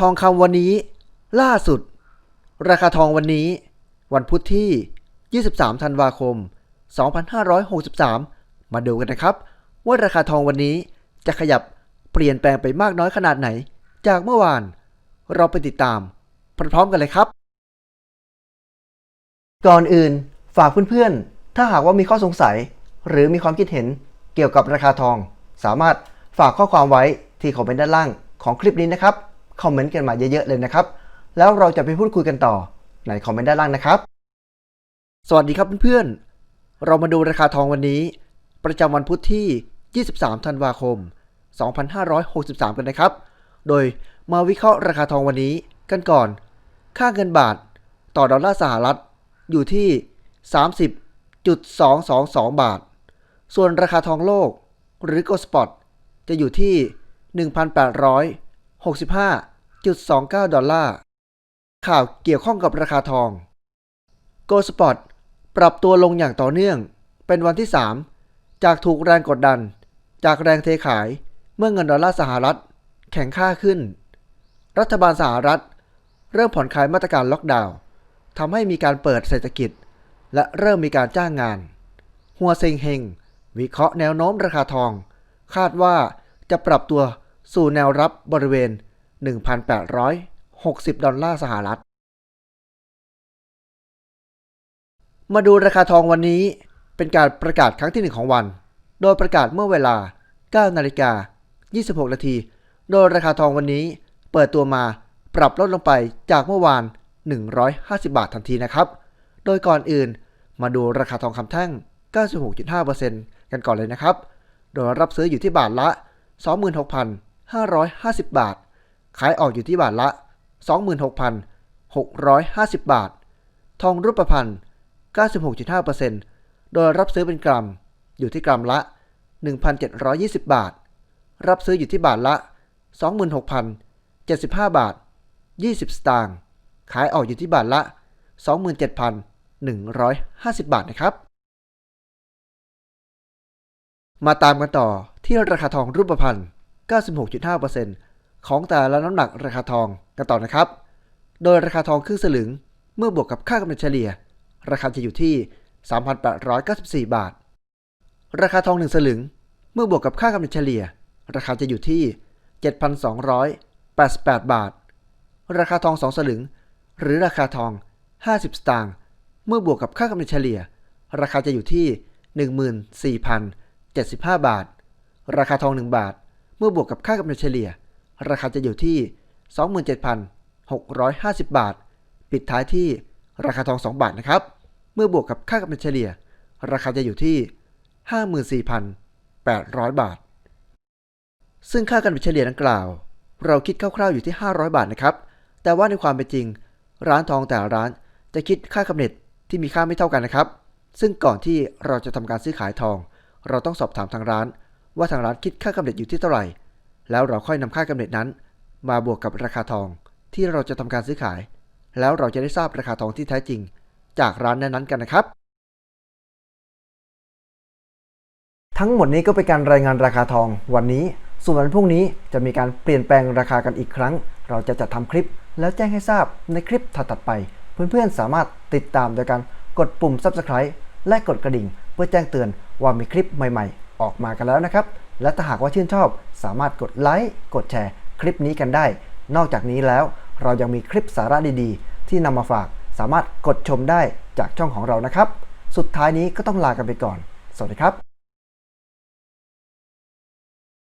ทองคำวันนี้ ล่าสุด ราคาทองวันนี้ วันพุธที่ 23 ธันวาคม 2563 มาดูกันนะครับ ว่าราคาทองวันนี้จะขยับเปลี่ยนแปลงไปมากน้อยขนาดไหน จากเมื่อวาน เราไปติดตาม พร้อมๆกันเลยครับ ก่อนอื่นฝากเพื่อนๆ ถ้าหากว่ามีข้อสงสัย หรือมีความคิดเห็นเกี่ยวกับราคาทอง สามารถฝากข้อความไว้ที่คอมเมนต์ด้านล่างของคลิปนี้นะครับ คอมเมนต์กันมาเยอะๆเลยนะครับ แล้วเราจะไปพูดคุยกันต่อในคอมเมนต์ด้านล่างนะครับ สวัสดีครับเพื่อนๆ เรามาดูราคาทองวันนี้ ประจำวันพุธที่ 23 ธันวาคม 2563 กันนะครับ โดยมาวิเคราะห์ราคาทองวันนี้กันก่อน ค่าเงินบาทต่อดอลลาร์สหรัฐอยู่ที่ 30.222 บาท ส่วนราคาทองโลกหรือ Gold Spot จะอยู่ที่ 1,865 1.29 ดอลลาร์ ข่าวเกี่ยวข้องกับราคาทอง Gold Spot ปรับตัวลงอย่างต่อเนื่อง เป็นวันที่ 3 จากถูกแรงกดดัน จากแรงเทขายเมื่อเงินดอลลาร์สหรัฐ แข็งค่าขึ้น รัฐบาลสหรัฐ เริ่มผ่อนคลายมาตรการล็อกดาวน์ทำให้มีการเปิดเศรษฐกิจ และเริ่มมีการจ้างงาน หัวเซ็งเฮงวิเคราะห์แนวโน้มราคาทอง คาดว่าจะปรับตัวสู่แนวรับบริเวณ 1,860 ดอลลาร์สหรัฐ มาดูราคาทองวันนี้เป็นการประกาศครั้งที่หนึ่งของวัน โดยประกาศเมื่อเวลา 9 นาฬิกา 26 นาที โดยราคาทองวันนี้เปิดตัวมาปรับลดลงไปจากเมื่อวาน 150 บาททันทีนะครับ โดยก่อนอื่นมาดูราคาทองคำแท่ง 96.5%กันก่อนเลยนะครับ โดยรับซื้ออยู่ที่บาทละ 26,550 บาท ขายออกอยู่ที่บาทละ 26,650 บาท ทองรูปพรรณ96.5%โดยรับซื้อเป็นกรัม อยู่ที่กรัมละ 1,720 บาท รับซื้ออยู่ที่บาทละ 26,075 บาท 20 สตางค์ ขายออกอยู่ที่บาทละ 27,150 บาทนะครับ มาตามกันต่อที่ราคาทองรูปพรรณ96.5% ของแต่ละน้ำหนักราคาทองกันต่อนะครับ โดยราคาทองครึ่งสลึงเมื่อบวกกับค่ากำเนิดเฉลี่ย ราคาจะอยู่ที่ 3,894 บาท ราคาทอง 1 สลึง เมื่อบวกกับค่ากำเนิดเฉลี่ย ราคาจะอยู่ที่ 7,288 บาท ราคาทอง 2 สลึง หรือราคาทอง 50 สตางค์ เมื่อบวกกับค่ากำเนิดเฉลี่ย ราคาจะอยู่ที่ 14,075 บาท ราคาทอง 1 บาท เมื่อบวกกับค่ากำเนิดเฉลี่ย ราคาจะอยู่ที่ 27,650 บาท ปิดท้ายที่ราคาทอง 2 บาทนะครับ เมื่อบวกกับค่ากำเนิดเฉลี่ย ราคาจะอยู่ที่ 54,800 บาท ซึ่งค่าการเฉลี่ยดังกล่าว เราคิดคร่าวๆอยู่ที่ 500 บาทนะครับ แต่ว่าในความเป็นจริง ร้านทองแต่ละร้านจะคิดค่ากำเนิดที่มีค่าไม่เท่ากันนะครับ ซึ่งก่อนที่เราจะทำการซื้อขายทอง เราต้องสอบถามทางร้าน ว่าทางร้านคิดค่ากำเนิดอยู่ที่เท่าไหร่ แล้วเราค่อยนำค่ากำเนิดนั้น มาบวกกับราคาทองที่เราจะทำการซื้อขาย แล้วเราจะได้ทราบราคาทองที่แท้จริง จากร้านนั้นๆกันนะครับ ทั้งหมดนี้ก็เป็นการรายงานราคาทองวันนี้ ส่วนวันพรุ่งนี้จะมีการเปลี่ยนแปลงราคากันอีกครั้ง เราจะจัดทำคลิป แล้วแจ้งให้ทราบในคลิปถัดๆไป เพื่อนๆสามารถติดตามโดยการกดปุ่ม Subscribe และกดกระดิ่ง เพื่อแจ้งเตือนว่ามีคลิปใหม่ ๆ ออกมากันแล้วนะครับ และถ้าหากว่าชื่นชอบ สามารถกดไลค์กดแชร์ คลิปนี้กันได้ นอกจากนี้แล้วเรายังมีคลิปสาระดีๆ ที่นำมาฝากสามารถกดชมได้จากช่องของเรานะครับ สุดท้ายนี้ก็ต้องลากันไปก่อน สวัสดีครับ